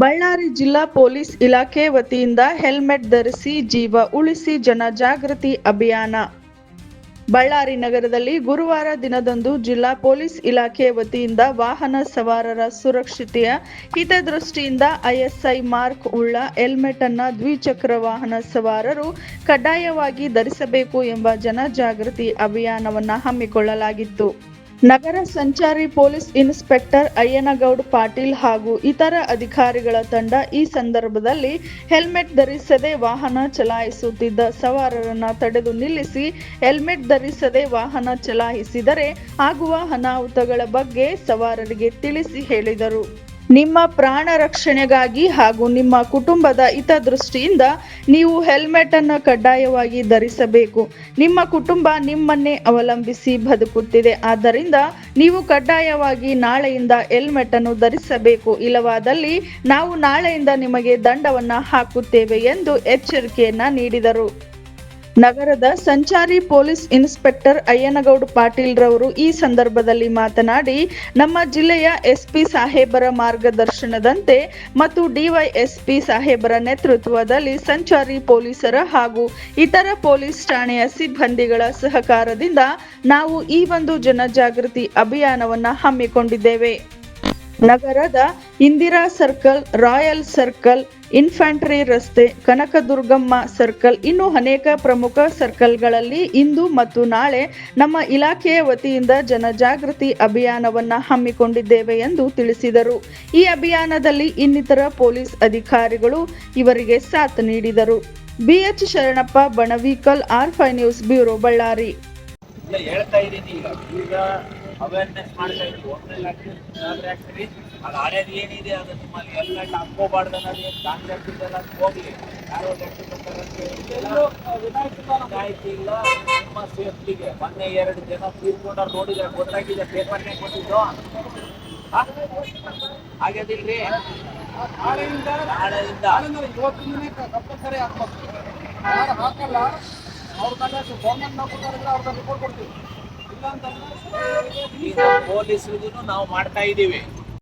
ಬಳ್ಳಾರಿ ಜಿಲ್ಲಾ ಪೊಲೀಸ್ ಇಲಾಖೆ ವತಿಯಿಂದ ಹೆಲ್ಮೆಟ್ ಧರಿಸಿ ಜೀವ ಉಳಿಸಿ ಜನ ಜಾಗೃತಿ ಅಭಿಯಾನ. ಬಳ್ಳಾರಿ ನಗರದಲ್ಲಿ ಗುರುವಾರ ದಿನದಂದು ಜಿಲ್ಲಾ ಪೊಲೀಸ್ ಇಲಾಖೆ ವತಿಯಿಂದ ವಾಹನ ಸವಾರರ ಸುರಕ್ಷತೆಯ ಹಿತದೃಷ್ಟಿಯಿಂದ ಐಎಸ್ಐ ಮಾರ್ಕ್ ಉಳ್ಳ ಹೆಲ್ಮೆಟ್ ಅನ್ನ ದ್ವಿಚಕ್ರ ವಾಹನ ಸವಾರರು ಕಡ್ಡಾಯವಾಗಿ ಧರಿಸಬೇಕು ಎಂಬ ಜನಜಾಗೃತಿ ಅಭಿಯಾನವನ್ನು ಹಮ್ಮಿಕೊಳ್ಳಲಾಗಿತ್ತು. ನಗರ ಸಂಚಾರಿ ಪೊಲೀಸ್ ಇನ್ಸ್ಪೆಕ್ಟರ್ ಅಯ್ಯನಗೌಡ್ ಪಾಟೀಲ್ ಹಾಗೂ ಇತರ ಅಧಿಕಾರಿಗಳ ತಂಡ ಈ ಸಂದರ್ಭದಲ್ಲಿ ಹೆಲ್ಮೆಟ್ ಧರಿಸದೆ ವಾಹನ ಚಲಾಯಿಸುತ್ತಿದ್ದ ಸವಾರರನ್ನು ತಡೆದು ನಿಲ್ಲಿಸಿ ಹೆಲ್ಮೆಟ್ ಧರಿಸದೆ ವಾಹನ ಚಲಾಯಿಸಿದರೆ ಆಗುವ ಅನಾಹುತಗಳ ಬಗ್ಗೆ ಸವಾರರಿಗೆ ತಿಳಿಸಿ ಹೇಳಿದರು. ನಿಮ್ಮ ಪ್ರಾಣ ರಕ್ಷಣೆಗಾಗಿ ಹಾಗೂ ನಿಮ್ಮ ಕುಟುಂಬದ ಹಿತದೃಷ್ಟಿಯಿಂದ ನೀವು ಹೆಲ್ಮೆಟ್ ಅನ್ನು ಕಡ್ಡಾಯವಾಗಿ ಧರಿಸಬೇಕು. ನಿಮ್ಮ ಕುಟುಂಬ ನಿಮ್ಮನ್ನೇ ಅವಲಂಬಿಸಿ ಬದುಕುತ್ತಿದೆ. ಆದ್ದರಿಂದ ನೀವು ಕಡ್ಡಾಯವಾಗಿ ನಾಳೆಯಿಂದ ಹೆಲ್ಮೆಟ್ ಅನ್ನು ಧರಿಸಬೇಕು. ಇಲ್ಲವಾದಲ್ಲಿ ನಾವು ನಾಳೆಯಿಂದ ನಿಮಗೆ ದಂಡವನ್ನು ಹಾಕುತ್ತೇವೆ ಎಂದು ಎಚ್ಚರಿಕೆಯನ್ನ ನೀಡಿದರು. ನಗರದ ಸಂಚಾರಿ ಪೊಲೀಸ್ ಇನ್ಸ್ಪೆಕ್ಟರ್ ಅಯ್ಯನಗೌಡ ಪಾಟೀಲ್ ರವರು ಈ ಸಂದರ್ಭದಲ್ಲಿ ಮಾತನಾಡಿ, ನಮ್ಮ ಜಿಲ್ಲೆಯ ಎಸ್ಪಿ ಸಾಹೇಬರ ಮಾರ್ಗದರ್ಶನದಂತೆ ಮತ್ತು ಡಿವೈಎಸ್ಪಿ ಸಾಹೇಬರ ನೇತೃತ್ವದಲ್ಲಿ ಸಂಚಾರಿ ಪೊಲೀಸರ ಹಾಗೂ ಇತರ ಪೊಲೀಸ್ ಠಾಣೆಯ ಸಿಬ್ಬಂದಿಗಳ ಸಹಕಾರದಿಂದ ನಾವು ಈ ಒಂದು ಜನಜಾಗೃತಿ ಅಭಿಯಾನವನ್ನು ಹಮ್ಮಿಕೊಂಡಿದ್ದೇವೆ. ನಗರದ Indira circle, royal circle, infantry ರಸ್ತೆ, ಕನಕದುರ್ಗಮ್ಮ ಸರ್ಕಲ್, ಇನ್ನು ಅನೇಕ ಪ್ರಮುಖ ಸರ್ಕಲ್ಗಳಲ್ಲಿ ಇಂದು ಮತ್ತು ನಾಳೆ ನಮ್ಮ ಇಲಾಖೆಯ ವತಿಯಿಂದ ಜನಜಾಗೃತಿ ಅಭಿಯಾನವನ್ನ ಹಮ್ಮಿಕೊಂಡಿದ್ದೇವೆ ಎಂದು ತಿಳಿಸಿದರು. ಈ ಅಭಿಯಾನದಲ್ಲಿ ಇನ್ನಿತರ ಪೊಲೀಸ್ ಅಧಿಕಾರಿಗಳು ಇವರಿಗೆ ಸಾಥ್ ನೀಡಿದರು. ಬಿಎಚ್ ಶರಣಪ್ಪ, ಬಣವೀಕಲ್, ಆರ್ ಫೈ ನ್ಯೂಸ್ ಬ್ಯೂರೋ ಬಳ್ಳಾರಿ. ಅವೇರ್ನೆಸ್ ಮಾಡ್ತಾ ಇದ್ರು. ಒಮ್ಮೆ ಆಗ್ತೀರಿ ಏನಾದ್ರೆ ಆಗ್ತೀರಿ ಅದು ಹಳೇದು ಏನಿದೆ ಅದು ನಿಮ್ಮಲ್ಲಿ ಎಲ್ಲ ಹಾಕೋಬಾರ್ದು ಅನ್ನೋದು ಕಾನ್ಸೆಪ್ಟ್ ಇದೆಲ್ಲ ಹೋಗ್ಲಿ. ಯಾರೋ ವಿನಾಯಿತಿ ಇಲ್ಲ ನಿಮ್ಮ ಸೇಫ್ಟಿಗೆ. ಮೊನ್ನೆ ಎರಡು ಜನ ತೀರ್ಕೊಂಡವ್ರು ನೋಡಿದ್ರೆ ಗೊತ್ತಾಗಿದೆ ಪೇಪರ್ನೇ ಕೊಟ್ಟಿದ್ದು. ಆ? ಆಗ್ಯದಿಲ್ರಿ ನಾಳೆಯಿಂದ ನಾಳೆಯಿಂದ. ನಾಳೆಯಿಂದ ಇವತ್ತಿಂದನೇ ಕಂಪಲ್ಸರಿ ಹಾಕ್ಬೇಕು. ಯಾರು ಹಾಕಲ್ಲ. ಅವ್ರ ಮೇಲೆ ಗೌರ್ಮೆಂಟ್ ನೌಕರರಿಗೆ ಅವ್ರದ್ದು ರಿಪೋರ್ಟ್ ಕೊಡ್ತೀವಿ. ಈಗ ಪೊಲೀಸರಿಗೂ ನಾವು ಮಾಡ್ತಾ ಇದ್ದೀವಿ.